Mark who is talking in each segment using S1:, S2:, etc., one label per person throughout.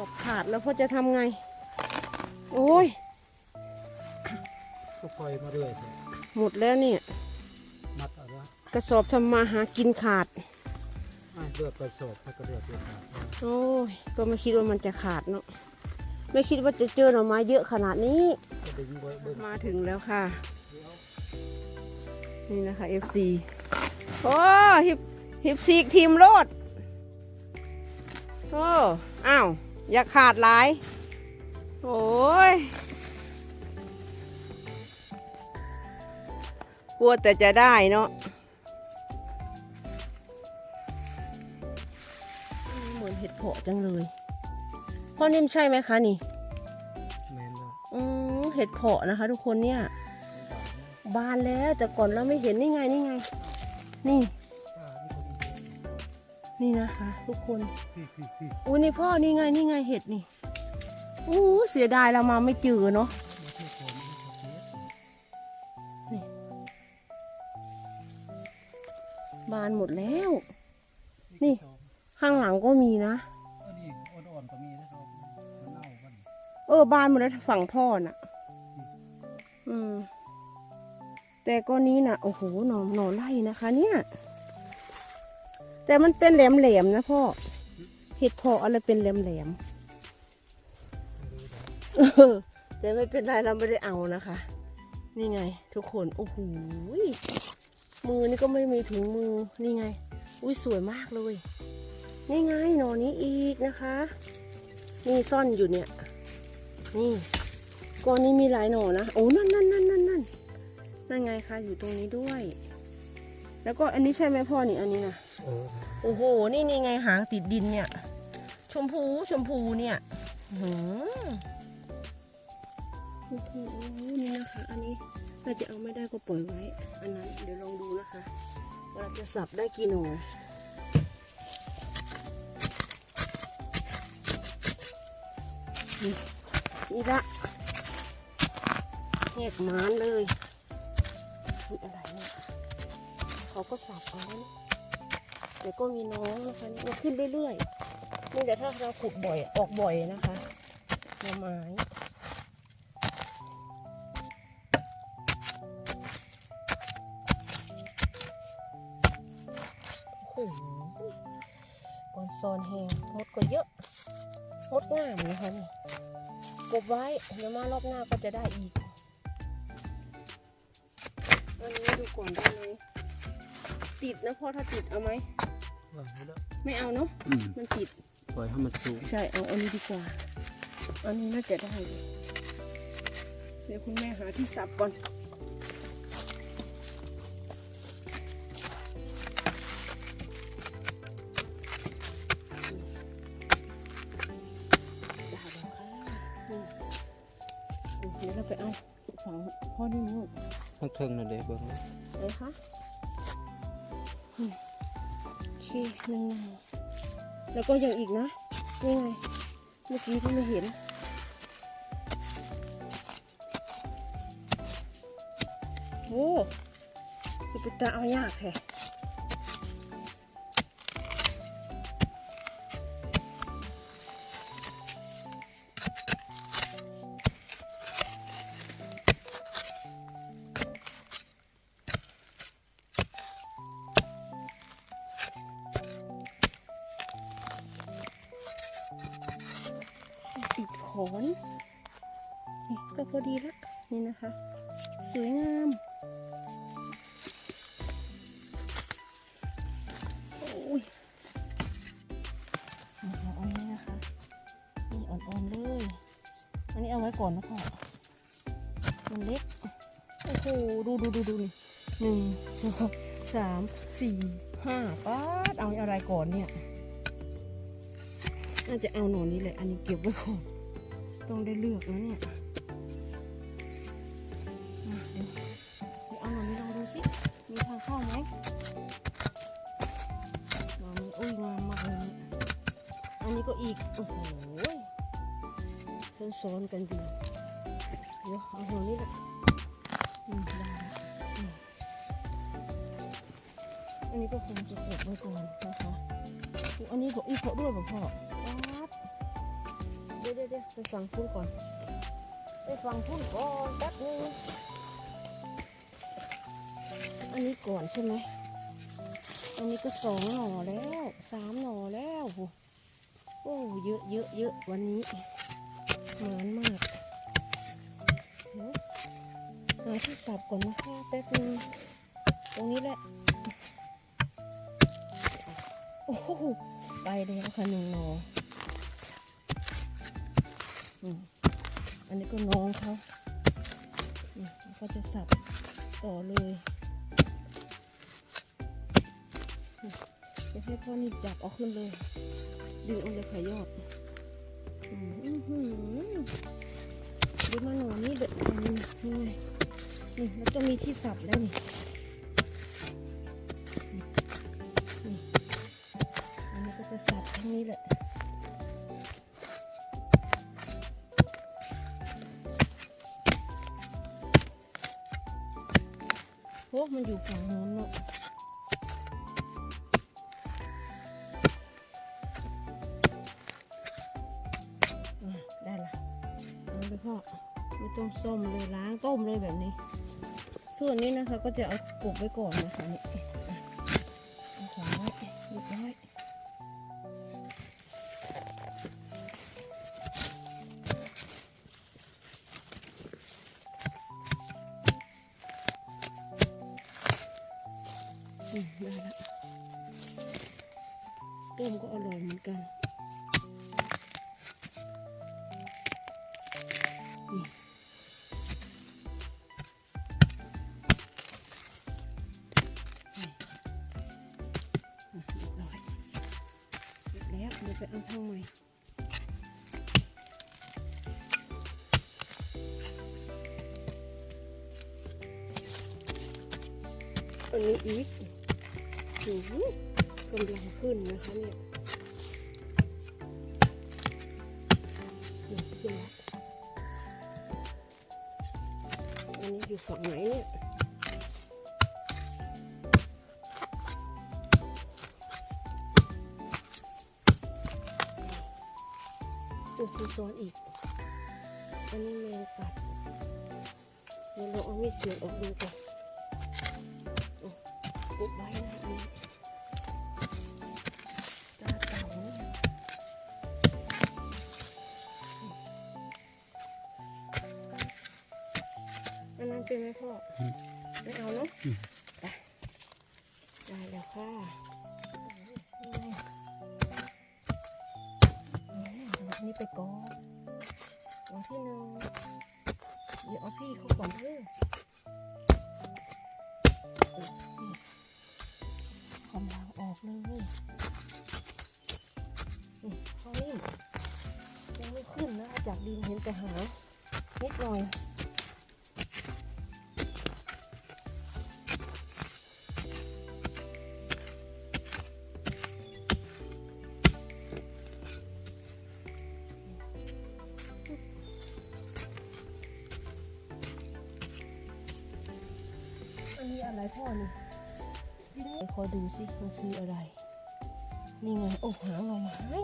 S1: อบขาดแล้วพ่อจะทำไง โอ้ย
S2: ก็ปล่อยมาเรื่อย
S1: หมดแล้วเนี่ย
S2: มัดเอะไร
S1: กระสอบทำมาหากินขาด
S2: เลือกกระสอบแล้วก็เลือกเลือกขาด
S1: โอ้ย ก็ไม่คิดว่ามันจะขาดเนาะ ไม่คิดว่าจะเจอหน่อไม้เยอะขนาดนี้
S2: ก็ดึงไว้เบิ่ง
S1: มาถึงแล้วค่ะ นี่นะคะ FC โอ้ฮิปฮิปซีกทีมโลดโอ้อ้าว อย่าขาดหลาย โอ้ย กลัวแต่จะได้เนาะเหมือนเห็ดเพาะจังเลย พ่อนิ่มใช่ไหมคะนี่
S2: แมนว่า
S1: อืมเห็ดเพาะนะคะ ทุกคนเนี่ย บานแล้วแต่ก่อนเราไม่เห็นนี่ไงนี่ไง นี่
S2: อ่านี่ก็มี
S1: นี่นะคะ ทุกคน
S2: พี่พี่พี่
S1: อุ้ยนี่พ่อนี่ไงนี่ไงเห็ดนี่อู้เสียดายเรามาไม่เจอเนาะ
S2: มาเที่ยวผมนี่ก็เสีย
S1: บานหมดแล้ว
S2: นี่
S1: นี่ข้างหลังก็มีนะ
S2: เออนี่อ่อนๆก็มีนะครับมันเน่ากัน
S1: เออบานหมดแล้วฝั่งพ่อน่ะ อืม แต่ก้อนนี้น่ะ โอ้โหหน่อหน่อไล่นะคะ เนี่ย แต่มันเป็นแหลมๆนะพ่อเห็ดพาะอะไรเป็นแหลมๆเออแต่ไม่เป็นไรเราไม่ได้เอานะคะ นี่ไง ทุกคนโอ้โหมือนี่ก็ไม่มีถุงมือนี่ไง อุ้ยสวยมากเลยนี่ไงหนอนนี้อีกนะคะ นี่ซ่อนอยู่เนี่ย นี่ก้อนนี้มีหลายหนอนนะโอ้นั่นนั่นนั่นนั่นนั่นนั่นไงคะอยู่ตรงนี้ด้วย แล้วก็อันนี้ใช่ไหมพ่อนี่อันนี้นะ โอ้โห นี่นี่ไงหางติดดินเนี่ย ชมพูชมพูเนี่ยหืมโอ้โหนี่นะคะ อันนี้ถ้าจะเอาไม่ได้ก็ปล่อยไว้ อันนั้นเดี๋ยวลองดูนะคะว่าเราจะสับได้กี่หน่อนี่นี่ละแหกมานเลยนี่อะไรเนี่ยเขาก็สับเอาแล้ว เดี๋ยวก็มีน้องนะคะมันขึ้นเรื่อยๆนี่แต่ถ้าเราขุดบ่อยออกบ่อยนะคะหน่อไม้โอ้โหบอนซอนแหงมดก็เยอะมดงามนะคะนี่กบไว้เดี๋ยวมารอบหน้าก็จะได้อีกอันนี้ดูก่อนได้ไหมติดนะพ่อถ้าติดเอาไหม
S2: วางไว้แล้ว
S1: ไม่เอาเนาะ
S2: อืม
S1: มันติด
S2: ปล่อยให้มันสูง
S1: ใช่เอาอันนี้ดีกว่า อันนี้น่าจะได้อยู่เดี๋ยวคุณแม่หาที่สับก่อนได้แล้วค่ะนี่เดี๋ยวเราไปเอาฝั่งพ่อนี่นู่น
S2: ทั้งเทิงนั่นเลยเบิ่งนะ
S1: ไหนคะอืมโอ เคหนึ่งหน่อแล้วก็ยังอีกนะนี่ไงเมื่อกี้ที่ไม่เห็น โอ้คือเป็นตาเอายากแท้ อนนี่ก็พอดีละนี่นะคะ สวยงามโอ้ยอาอันนี้นะคะนี่อ่อนๆเลย อันนี้เอาไว้ก่อนนะพ่อมันเล็ก โอ้โห ดูดูดูดูนี่หนึ่งสองสามสี่ห้าป๊าดเอาอะไรก่อนเนี่ย น่าจะเอาหนอนนี้แหละ อันนี้เก็บไว้ก่อน ต้องได้เลือกนะเนี่ยเดี๋ยวเดี๋ยวเอาหน่อนนี้ลองดูสิมีทางเข้าไหมหนอนนี้อุ้ยงามมากเลยอันนี้ก็อีก โอ้โหซ้อนๆกันดีเดี๋ยวเอาหนอนนี้แหละอันนี้ก็คงจะเก็บไว้ก่อนนะคะ อันนี้ก็อีกเพาะด้วยบ่พ่อป๊า ดี๋ยวเดี๋ยวเดี๋ยวไปฟังพุ่นก่อน ไปฟังพุ่นก่อนแป๊บนึงอันนี้ก่อนใช่ไหมอันนี้ก็สองหน่อแล้วสามหน่อแล้วโหโอ้เยอะเยอะเยอะวันนี้หมานมากหาที่สับก่อนนะคะแป๊บนึงตรงนี้แหละ โอ้โหไปแล้วค่ะหนึ่งหนอ อันนี้ก็น้องเขาอืมเขาจะสับต่อเลยจะให้พ่อนี่จับเอาขึ้นเลยดึงเอาเลยค่ยอดอืมอื้อหือดูมาหน่อนี่เด็ดอันนี้นี่ไงนี่แล้วก็มีที่สับแล้วนี่อันนี้ก็จะสับทั้งนี้แหละ มันอยู่ฝั่งนู้นเนาะได้ละเอาเลยพ่อไม่ต้องส้มเลยล้างต้มเลยแบบนี้ ส่วนนี้นะคะก็จะเอากบไว้ก่อนนะคะนี่เอาขวาไว้เรียบร้อย ได้ละต้มก็อร่อยเหมือนกันนี่นี่ยบร้อยเสร็จแล้วเดี๋ยวไปเอาทางใหม่อันนี้อีก กำลังขึ้นนะคะเนี่ยขึ้นแล้วอันนี้อยู่ฝั่งไหนเนี่ยโอ้โหซ้อนอีก อันนี้แมงกัดเดี๋ยวเราเอามีดเสียบออกดูก่อนโอ้ปุ๊บไว้นะ ไหมพ่ออไม่เอาเนาะไปได้แล้วค่ะนี่ไปกอนกองที่หนึ่งเดี๋ยวเอาพี่เขาก่อนเด้อนี่กำลังออกเลยนี่เขานี่ยังไม่ขึ้นนะจากดินเห็นแต่หางนิดหน่อย นนี้อะไรพ่อนี่คอดูสิมันคืออะไร นี่ไง โอ้หางเราไม้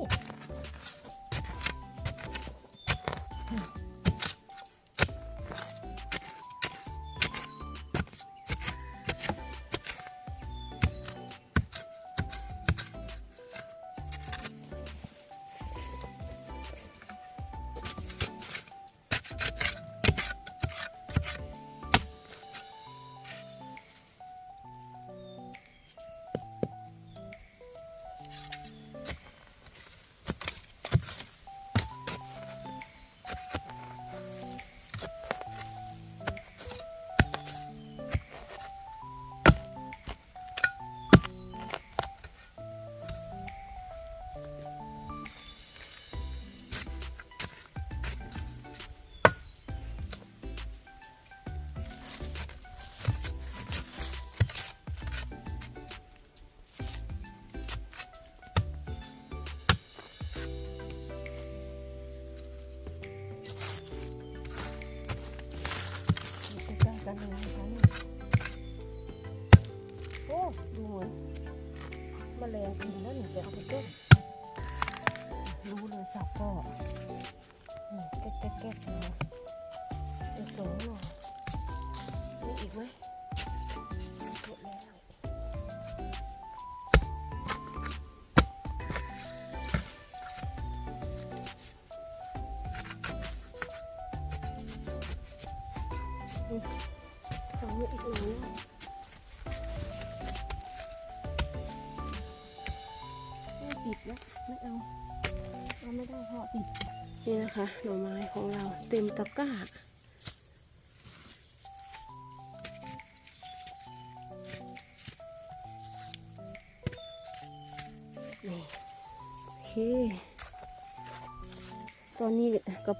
S1: เป็นสองหน่อนี่อีกไหมหมดแล้วสอืมฝั่งเอีกหน่อไม่ติดนะไม่เอาเอาไม่ได้เพราะติดนี่นะคะหน่อไม้ของเราเต็มตะกร้า ตอนนี้กับ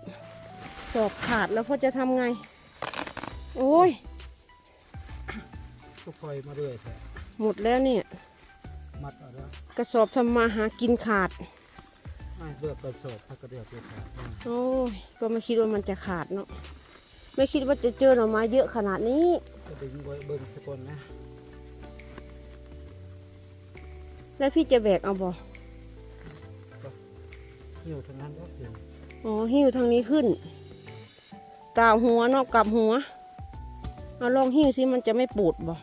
S1: สอบขาดแล้วพ่อจะทำไง โอ้ย
S2: ก็คอยมาเรื่อยแท้
S1: หมดแล้วเนี่ย
S2: มัดเอาแล้ว
S1: กระสอบทำมาหากินขาด
S2: ไม่เลือกกระสอบถ้ากระเดือกเลือกขาดอืม
S1: โอ้ย ก็ไม่คิดว่ามันจะขาดเนาะ ไม่คิดว่าจะเจอหน่อไม้เยอะขนาดนี้
S2: ก็ดึงไว้เบิ้งสกคนนะ
S1: แล้วพี่จะแบกเอาบ่
S2: อยู่ทางนั้นก็ถึง
S1: อ๋อหิ้วทางนี้ขึ้นกล่าวหัวนอกกลับหัวเอาลองหิ้วสิมันจะไม่ปวดบ่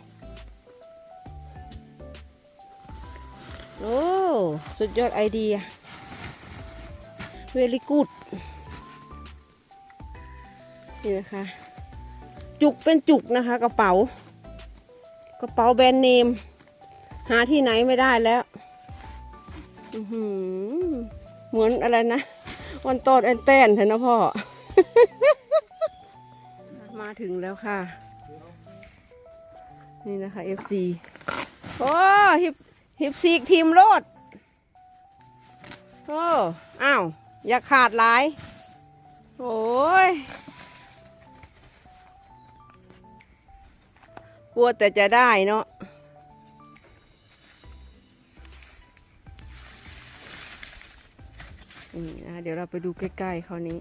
S1: โอ้สุดยอดไอเดีย very good นี่นะคะ จุกเป็นจุกนะคะ กระเป๋ากระเป๋าแบรนด์เนม หาที่ไหนไม่ได้แล้ว อือหือ เหมือนอะไรนะวันโตดแอนแตนเถอะนะพ่อ มาถึงแล้วค่ะ นี่นะคะ FC โอ้ฮิปฮิปซีกทีมโลดโอ้อ้าว อย่าขาดหลาย โอ้ย กลัวแต่จะได้เนาะ นี่นะคะเดี๋ยวเราไปดูใกล้ๆคราวนี้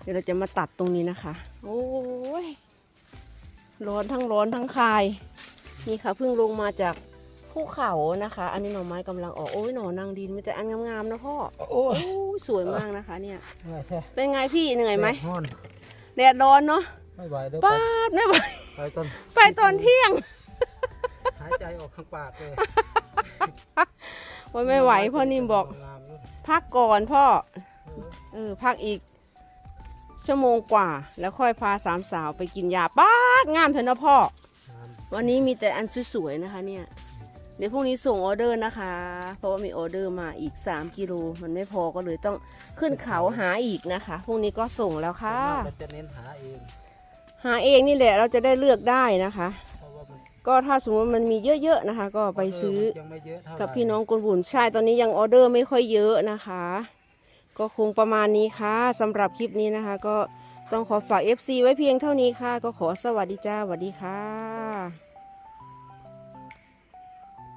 S1: เดี๋ยวเราจะมาตัดตรงนี้นะคะ โอ้ยร้อนทั้งร้อนทั้งคาย นี่ค่ะเพิ่งลงมาจากภูเขานะคะ อันนี้หน่อไม้กำลังออก โอ้ยหน่อนางดินมันจะอันงามๆนะพ่อ
S2: โอ้ย
S1: โอ้ยสวยมากนะคะ เนี่ย
S2: เหนื่อยแท้
S1: เป็นไงพี่เหนื่อยไหม
S2: แดดฮ้อน
S1: แดดร้อนเนาะ
S2: ไม่ไหวเด้อ
S1: ป้าดไม่ไหว
S2: ไปไปต้น
S1: ไปตอนเที่ยง
S2: หายใจออกทางปากเลย
S1: โอ้ยไม่ไหวพ่อนิ่มบอก
S2: งามอยู่
S1: พักก่อนพ่อ
S2: เออ
S1: เออ พักอีก ชั่วโมงกว่า แล้วค่อยพาสามสาวไปกินยาป้าดงามเถอะนะพ่อ
S2: งาม
S1: วันนี้มีแต่อันสวยๆนะคะเนี่ย เดี๋ยวพรุ่งนี้ส่งออเดอร์นะคะ เพราะว่ามีออเดอร์มาอีก 3กิโลมันไม่พอก็เลยต้องขึ้นเขาหาอีกนะคะพรุ่งนี้ก็ส่งแล้วค่ะ
S2: ส่วนมากเราจะเน้นหาเอง
S1: หาเองนี่แหละเราจะได้เลือกได้นะคะ ก็ถ้าสมมติมันมีเยอะๆนะคะ ก็ไปซื้อ
S2: ยังไม่เยอะเท่าไหร่
S1: กับพี่น้องกลบุญใช่ตอนนี้ยังออเดอร์ไม่ค่อยเยอะนะคะ ก็คงประมาณนี้ค่ะสำหรับคลิปนี้นะคะ ก็ต้องขอฝาก FC ไว้เพียงเท่านี้ค่ะ ก็ขอสวัสดีจ้าสวัสดีค่ะ